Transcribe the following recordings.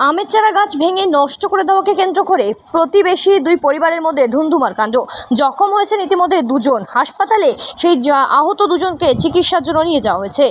আমের চারা গাছ ভেঙে নষ্ট করে দেওয়াকে কেন্দ্র করে প্রতিবেশী দুই পরিবারের মধ্যে ধুন্ধুমার কাণ্ড। জখম হয়েছেন ইতিমধ্যে দুজন। হাসপাতালে সেই আহত দুজনকে চিকিৎসার জন্য নিয়ে যাওয়া হয়েছে।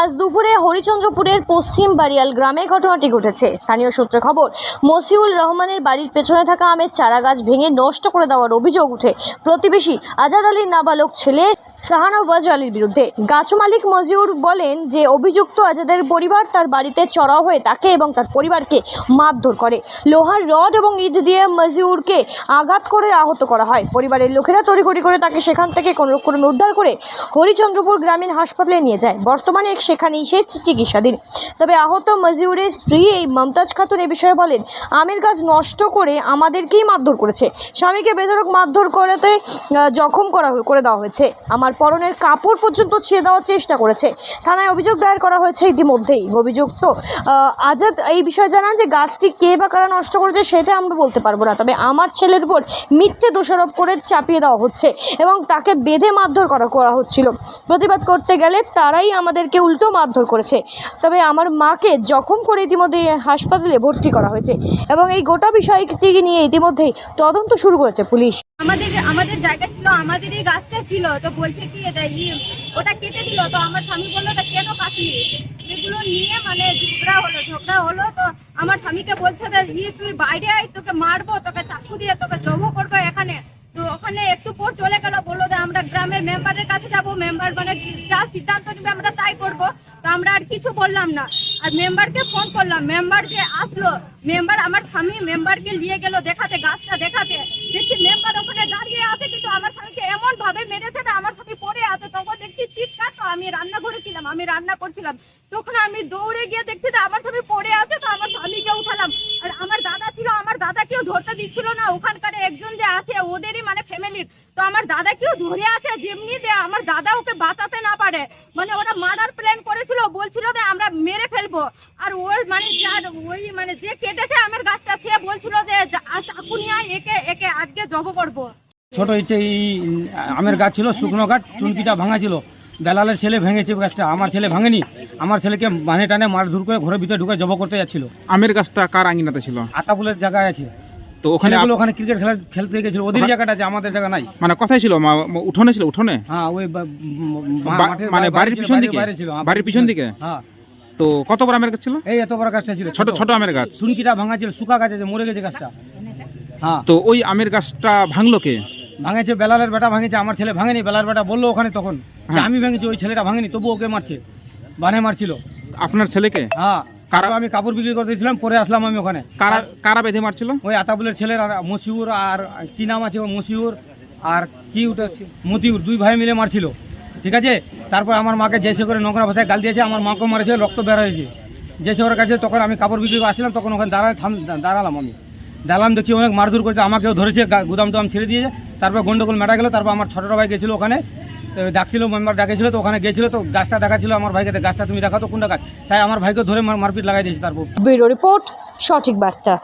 আজ দুপুরে হরিচন্দ্রপুরের পশ্চিম বাড়িয়াল গ্রামে ঘটনাটি ঘটেছে। স্থানীয় সূত্রে খবর মসিউল রহমানের বাড়ির পেছনে থাকা আমের চারা গাছ ভেঙে নষ্ট করে দেওয়ার অভিযোগ উঠে প্রতিবেশী আজাদ আলীর নাবালক ছেলে শাহানওয়াজ আলীর বিরুদ্ধে। গাছ মালিক মজিউর বলেন যে, অভিযুক্ত আজাদের পরিবার তার বাড়িতে চড়াও হয়ে তাকে এবং তার পরিবারকে মারধর করে। লোহার রড এবং ইট দিয়ে মজিউরকে আঘাত করে আহত করা হয়। পরিবারের লোকেরা তড়িঘড়ি করে তাকে সেখান থেকে কোনো রকমে উদ্ধার করে হরিচন্দ্রপুর গ্রামীণ হাসপাতালে নিয়ে যায়। বর্তমানে সেখানেই সে চিকিৎসাধীন। তবে আহত মজিউরের স্ত্রী এই মমতাজ খাতুন এ বিষয়ে বলেন, আমের গাছ নষ্ট করে আমাদেরকেই মারধর করেছে। স্বামীকে বেধরক মারধর করাতে জখম করা করে দেওয়া হয়েছে। আমার পরনের কাপড় পর্যন্ত ছিঁড়ে দেওয়ার চেষ্টা করেছে। থানায় অভিযোগ দায়ের করা হয়েছে ইতিমধ্যেই। অভিযুক্ত আজাদ এই বিষয়ে জানান যে গাছটি কে বা কারা নষ্ট করেছে সেটা আমরা বলতে পারব না। তবে আমার ছেলের উপর মিথ্যে দোষারোপ করে চাপিয়ে দেওয়া হচ্ছে এবং তাকে বেঁধে মারধর করা করা হচ্ছিল। প্রতিবাদ করতে গেলে তারাই আমাদেরকে উল্টো মারধর করেছে। তবে আমার মাকে জখম করে ইতিমধ্যেই হাসপাতালে ভর্তি করা হয়েছে এবং এই গোটা বিষয়টি নিয়ে ইতিমধ্যেই তদন্ত শুরু করেছে পুলিশ। আমাদের আমাদের জায়গা ছিল, আমাদের এই গাছটা ছিল, তো বলছে কি, এটা ই, ওটা কেটে দিল, তো আমার স্বামী বলল, তা কেন কাটলি? এগুলো নিয়ে মানে ঝগড়া হলো ঝগড়া হলো, তো আমার স্বামীকে বলছে ই, তুই বাইরে আয়, তোকে মারবো, তোকে চাকু দিয়ে, তোকে জমো করব এখানে। তো ওখানে একটু পর চলে গেল, বলল যে, আমরা গ্রামের মেম্বারের কাছে যাব মেম্বার মানে যা সিদ্ধান্ত নেবে, আমরা তাই করব। আমরা আর কিছু বললাম না। আর মেম্বারকে ফোন করলাম, মেম্বার যে আসলো, মেম্বার আমার স্বামী, মেম্বারকে নিয়ে গেল দেখাতে, গাছটা দেখাতে। দেখছি মেম্বার ওখানে দাঁড়িয়ে আছে, কিন্তু আমার স্বামীকে এমন ভাবে মেরেছে না আমার স্বামী পড়ে আছে। তখন দেখছি চিৎকার, তো আমি রান্না করেছিলাম আমি রান্না করছিলাম। তখন আমি দৌড়ে গিয়ে দেখছি যে আমার স্বামী পড়ে আছে, তো আমার স্বামীকে উঠালাম। আর আমার দাদা ছিল, আমার দাদা কেউ ধরতে দিচ্ছিল না। ওখানকার একজন যে আছে, ওদেরই মানে ফ্যামিলির তো আমার দাদা কেউ ধরে আছে যেমনি যে আমার দাদা ওকে বাঁচাতে না পারে। মানে ওরা মারার প্ল্যান করেছিল বলছিল যে আমরা মেরে ফেলব। আর ওই মানে যার ওই মানে যে কেটেছে আমার গাছটা সে বলছিল যে চাকু নিয়ে একে একে আজকে জব করব। ছোট ইচ্ছে এই আমের গাছ ছিল শুকনো গাছ টুনকিটা ভাঙা ছিল। দালালের ছেলে ভেঙেছে গাছটা আমার ছেলে ভাঙেনি। আমার ছেলেকে মানে টানে মারধর করে ঘরের ভিতরে ঢুকে জব করতে যাচ্ছিল। আমের গাছটা কার আঙিনাতে ছিল? আতাপুলের জায়গায় আছে। তো ওখানে ওখানে ওখানে ক্রিকেট খেলা খেলতে গেছিল। ওদের জায়গাটা আছে আমাদের জায়গা নাই। মানে কোথায় ছিল মা- মা- উঠোনে ছিল উঠোনে? হ্যাঁ ওই বা- মা- বা- মাঠের মানে বাইরে বাড়ির ছিল, পিছন দিকে? বাইরে ছিল, হ্যাঁ, বাড়ির পিছন দিকে? হ্যাঁ। তো কত বড় আমের গাছ ছিল? এই এত বড় গাছটা ছিল ছোট ছোট। আমের গাছ। টুনকিটা ভাঙা ছিল শুকা গাছ আছে মরে গেছে গাছটা। হ্যাঁ। তো ওই আমের গাছটা ভাঙলো কে? ভাঙেছে বেলালের বেটা ভাঙেছে আমার ছেলে ভাঙেনি বেলার বেটা বলল ওখানে তখন যে হ্যাঁ। আমি ভেঙেছি ওই ছেলেটা ভাঙেনি তবু ওকে মারছে বানে মারছিল। আপনার ছেলেকে? হ্যাঁ। কারা- আমি কাপড় বিক্রি করে দিয়েছিলাম পরে আসলাম আমি ওখানে। কারা কারা বেঁধে মারছিল? ওই আতাবুলের ছেলের আর মসিউর আর কি নাম আছে মসিউর আর কি ওটা হচ্ছে মতিউর দুই ভাই মিলে মারছিল। ঠিক আছে? তারপর আমার মাকে জেসে করে নোংরা ভাষায় গাল দিয়েছে আমার মাকেও মারেছে রক্ত বের হয়েছে। জেসে ওর কাছে তখন আমি কাপড় বিক্রি করে আসলাম তখন ওখানে দাঁড়ায় থাম দাঁড়ালাম আমি। দাঁড়ালাম দেখছি অনেক মারধর করেছে আমাকেও ধরেছে গুদাম টুদাম ছেড়ে দিয়েছে। তারপর গন্ডগোল মেটা গেল তারপর আমার ছোটো ভাই গেছিল ওখানে। ডাকছিল মেম্বার ডাকেছিল তো, ওখানে গেছিল তো, গাছটা দেখাচ্ছিল আমার ভাইকে গাছটা তুমি দেখাতো কোনটা গাছ? তাই আমার ভাইকে ধরে মার- মারপিট লাগাই দিয়েছে তারপর ব্যুরো রিপোর্ট, সঠিক বার্তা।